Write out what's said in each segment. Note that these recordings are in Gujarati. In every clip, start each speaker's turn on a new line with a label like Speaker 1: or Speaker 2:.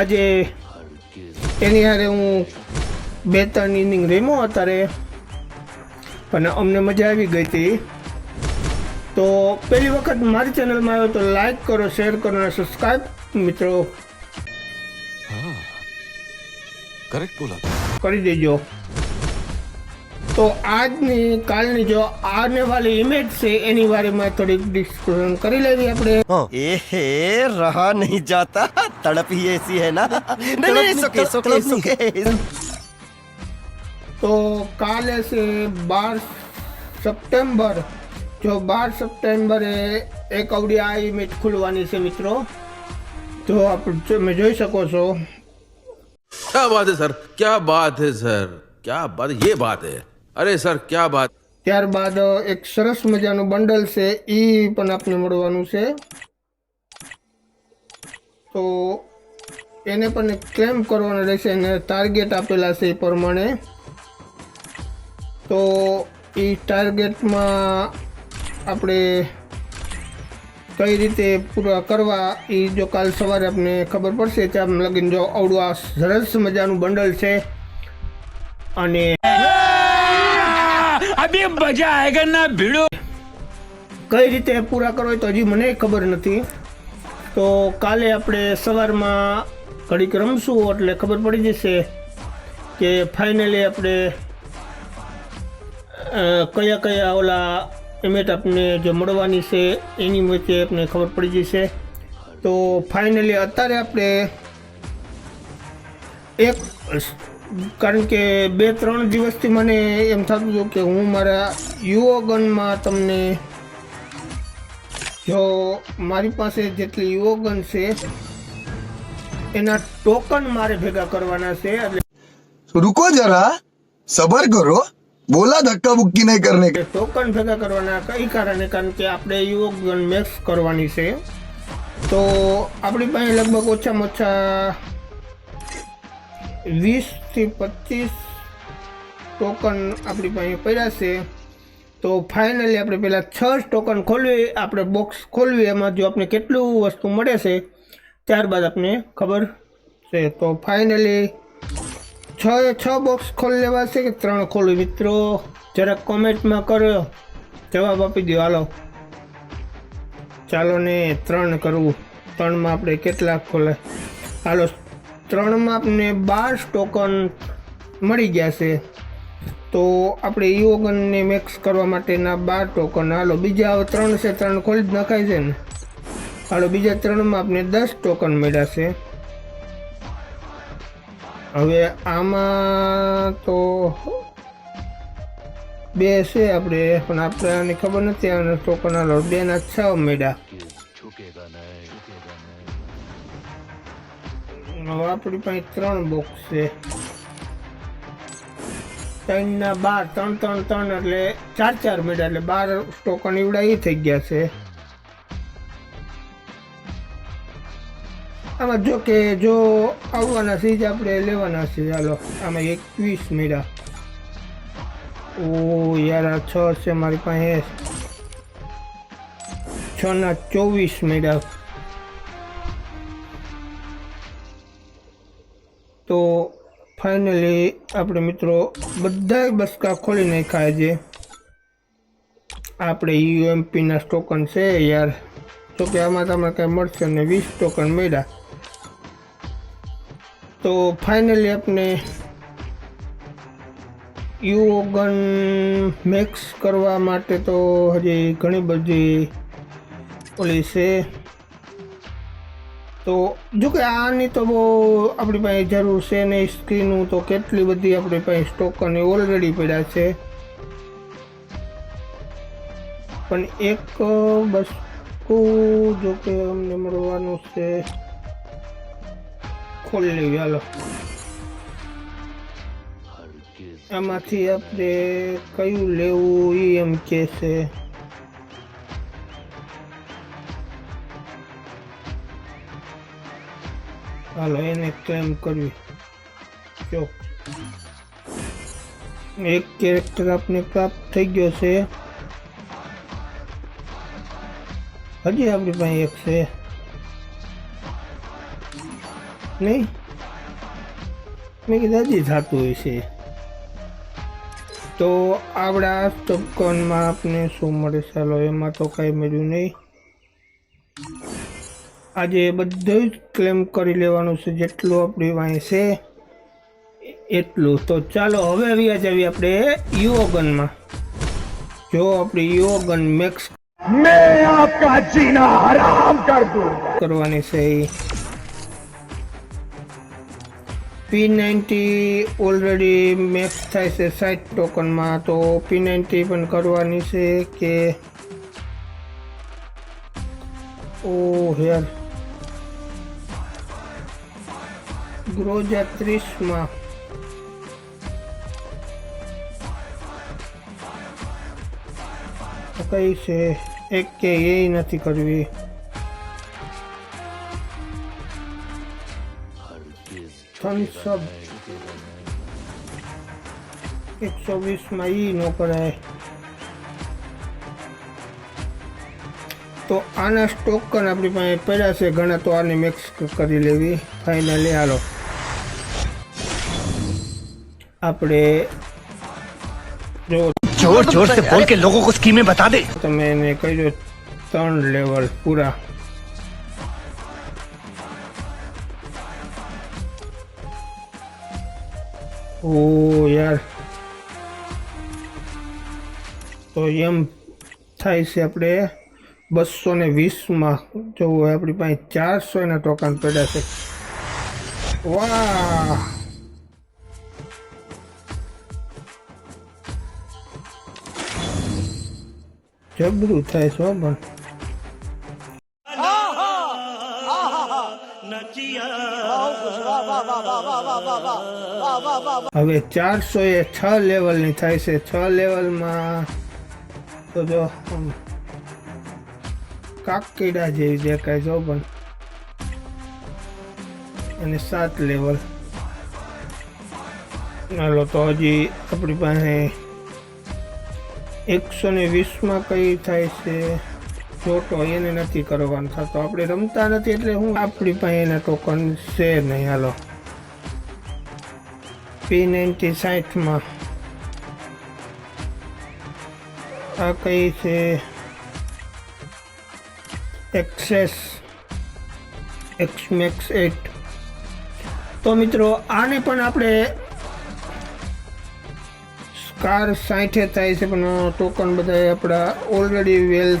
Speaker 1: આજે એની હારે હું બે ત્રણ ઇનિંગ રમ્યો અત્યારે પણ અમને મજા આવી ગઈ હતી. તો પહેલી વખત મારી ચેનલમાં આવ્યો તો લાઈક કરો શેર કરો અને સબસ્ક્રાઈબ મિત્રો કરી દેજો. તો આજની કાલની જો આને વાલી ઇમેજ છે એની બારેમાં થોડીક ડિસ્કશન કરી લેવી આપણે
Speaker 2: एहे रहा नहीं जाता तड़प ही ऐसी है ना नहीं नहीं सुके सुके सुके
Speaker 1: તો કાલે છે બાર સપ્ટેમ્બર જો બાર સપ્ટેમ્બરે એક અવડી આ ઇમેજ ખુલવાની છે મિત્રો તો આપણે તમે જોઈ શકો છો
Speaker 3: क्या बात है सर क्या बात है सर क्या बात ये बात है અરે સર, ક્યાં વાત
Speaker 1: ત્યારબાદ એક સરસ મજાનું બંડલ છે એ પણ આપને મળવાનું છે. તો એને પણ ક્લેમ કરવાનો રહેશે અને ટાર્ગેટ આપેલા છે એ પ્રમાણે. તો એ ટાર્ગેટમાં આપણે કઈ રીતે પૂરા કરવા એ જો કાલ સવારે આપણે ખબર પડશે, ત્યાં લગીને જો આવડું આ સરસ મજાનું બંડલ છે. અને કઈ રીતે પૂરા કરો તો હજી મને ખબર નથી. તો કાલે આપણે સવારમાં ઘડીક રમશું એટલે ખબર પડી જશે કે ફાઇનલી આપણે કયા કયા ઓલા ઇમેટ આપને જે મળવાની છે એની વચ્ચે આપણે ખબર પડી જશે. તો ફાઇનલી અત્યારે આપણે એક કારણ કે બે ત્રણ દિવસથી મને એમ થતું હતું કે હું મારા યુવોગનમાં તમને જો મારી પાસે જેટલી યુવોગન છે એના ટોકન મારે ભેગા કરવાના છે એટલે
Speaker 4: રૂકો જરા સબર કરો બોલા ધક્કા બુક્કી નહીં કરને.
Speaker 1: ટોકન ભેગા કરવાના કઈ કારણે? કારણ કે આપણે યુવોગન મેક્સ કરવાની છે. તો આપણી પાસે લગભગ ઓછામાં ઓછા વીસથી પચીસ ટોકન આપણી પાસે પડ્યા છે. તો ફાઇનલી આપણે પહેલાં છ ટોકન ખોલવી, આપણે બોક્સ ખોલવી, એમાં જો આપણે કેટલું વસ્તુ મળે છે, ત્યારબાદ આપણે ખબર છે. તો ફાઇનલી છ છ બોક્સ ખોલી લેવા છે કે ત્રણ ખોલવી? મિત્રો, જરાક કોમેન્ટમાં કરો, જવાબ આપી દો. હાલો. ચાલો ને ત્રણ કરવું ત્રણમાં આપણે કેટલા ખોલે હાલો ત્રણમાં આપને બાર ટોકન મળી ગયા છે. તો આપણે યોગનને મેક્સ કરવા માટેના બાર ટોકન હાલો, બીજા ત્રણ છે, ત્રણ ખોલી જ નખાય છે ને. હાલો, બીજા ત્રણમાં આપણે દસ ટોકન મળ્યા છે. હવે આમાં તો બે છે આપણે, પણ આપણે આની ખબર નથી, આને ટોકન હાલો બે ના છ મળ્યા. આપણી પાસે ત્રણ બોક્સ છે. ત્રણના બાર, ત્રણ ત્રણ ત્રણ એટલે ચાર ચાર મીટર એટલે બાર ટોકન એવડા એ થઈ ગયા છે. આમાં જો કે જો આવવાના છે જ આપણે લેવાના છે. ચાલો આમાં એકવીસ મીડા ઓ યાર, આ છ છે મારી પાસે. છ ના ચોવીસ મળ્યા તો ફાઇનલી આપણે મિત્રો બધા બસકા ખોલી નાખ્યા છે. આપણે યુએમપીના ટોકન છે યાર. તો કે આમાં તમને કંઈ મળશે ને વીસ ટોકન મળ્યા. તો ફાઇનલી આપણે યુઓગન મેક્સ કરવા માટે તો હજી ઘણી બધી ઓલી છે. તો જો કે આની તો બહુ આપણી પાસે જરૂર છે નહીં સ્ક્રીનનું તો કેટલી બધી આપણી પાસે સ્ટોકન ઓલરેડી પડ્યા છે. પણ એક વસ્તુ જો કે અમને મળવાનું છે. ખોલી લેવી હાલો. એમાંથી આપણે કયું લેવું એ એમ કે છે. હાલો, એને ક્લેમ કરવી. જો. એક કેરેક્ટર આપને પ્રાપ્ત થઈ ગયો છે. હજી આપણી પાસે એક છે. નહીં? મેં કીધું હજી થતું હોય છે. તો આપણા ટોકનમાં આપને શું મળે ચાલો એમાં તો કાંઈ મળ્યું નહીં. આજે બધું જ ક્લેમ કરી લેવાનું છે જેટલું આપણી પાસે છે એટલું. તો ચાલો હવે આવી જઈએ આપણે યોગનમાં જો આપણે યોગન મેક્સ
Speaker 5: મેં
Speaker 1: કરવાની છે A P ninety already max થાય છે સાઠ ટોકનમાં તો પી નાઇન્ટી પણ કરવાની છે કે ઓ હેર ગ્રોજા ત્રીસમાં કઈ છે એક કે એ નથી કરવી થમ્સઅપ એકસો વીસમાં ઈ ન કરાય તો આના સ્ટોકન આપણી પાસે પડ્યા છે? ઘણા તો આને મિક્સ કરી લેવી. ફાઇનલી હાલો. આપણે જો
Speaker 5: જોર જોર સે બોલ કે લોકો કો સ્કીમે બતા દે.
Speaker 1: તમે એને કહી દો ત્રણ લેવલ પૂરા. ઓ યાર. તો એમ થાય છે આપણે બસો ને વીસમાં જવું હોય, આપણી પાસે ચારસો એના ટોકન પડ્યા છે. વાહ! જબરું થાય છે પણ. હવે ચારસો એ છ લેવલની થાય છે. છ લેવલમાં તો જો કાકીડા જેવી દેખાય છે પણ. અને સાત લેવલ હાલો તો હજી આપણી પાસે એકસો ને વીસમાં કઈ થાય છે? જોટો એને નથી કરવાનું થતો. આપણે રમતા નથી એટલે હું આપણી પાસે એના ટોકન છે નહીં. હાલો. પી નાઇન્ટી સાઠમાં આ કઈ છે? એક્સેસ, એક્સમેક્સ એટ. તો મિત્રો, આને પણ આપણે કાર સાઠે થાય છે, પણ ટોકન બધા આપણા ઓલરેડી વેલ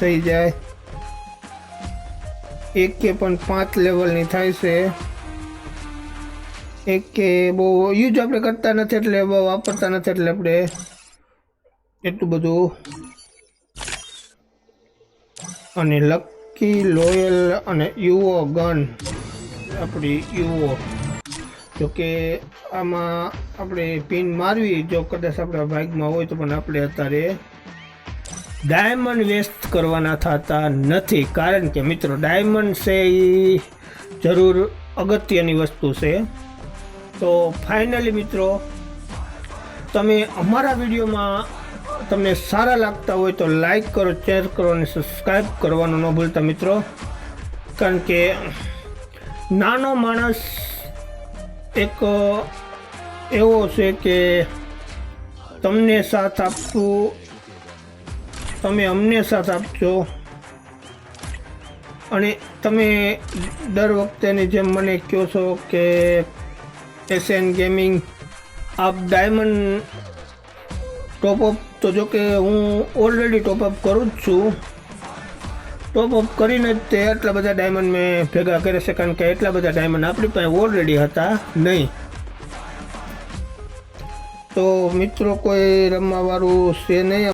Speaker 1: થઈ જાય. એક કે પણ પાંચ લેવલની થાય છે. એક કે બહુ યુઝ આપણે કરતા નથી એટલે, બહુ વાપરતા નથી એટલે આપણે એટલું બધું અને લકી લોયલ અને યુઓ ગન આપણી યુઓ જોકે આમાં આપણે પિન મારવી, જો કદાચ આપણા ભાગમાં હોય તો પણ આપણે અત્યારે ડાયમંડ વેસ્ટ કરવાના થતા નથી. કારણ કે મિત્રો ડાયમંડ છે એ જરૂર અગત્યની વસ્તુ છે. તો ફાઇનલી મિત્રો, તમે અમારા વિડીયોમાં તમને સારા લાગતા હોય તો લાઈક કરો, શેર કરો અને સબસ્ક્રાઈબ કરવાનું ન ભૂલતા મિત્રો. કારણ કે નાનો માણસ એક એવો છે કે તમને સાથ આપતું, તમે અમને સાથ આપજો. અને તમે દર વખતેની જેમ મને કહો છો કે એશિયન ગેમિંગ, આપ ડાયમંડ ટોપઅપ તો જો કે હું ઓલરેડી ટોપઅપ કરું જ છું. ટોપઅપ કરીને જ તે આટલા બધા ડાયમંડ મેં ભેગા કરે છે કારણ કે એટલા બધા ડાયમંડ આપણી પાસે ઓલરેડી હતા નહીં. તો મિત્રો કોઈ રમવાવાળું છે નહીં.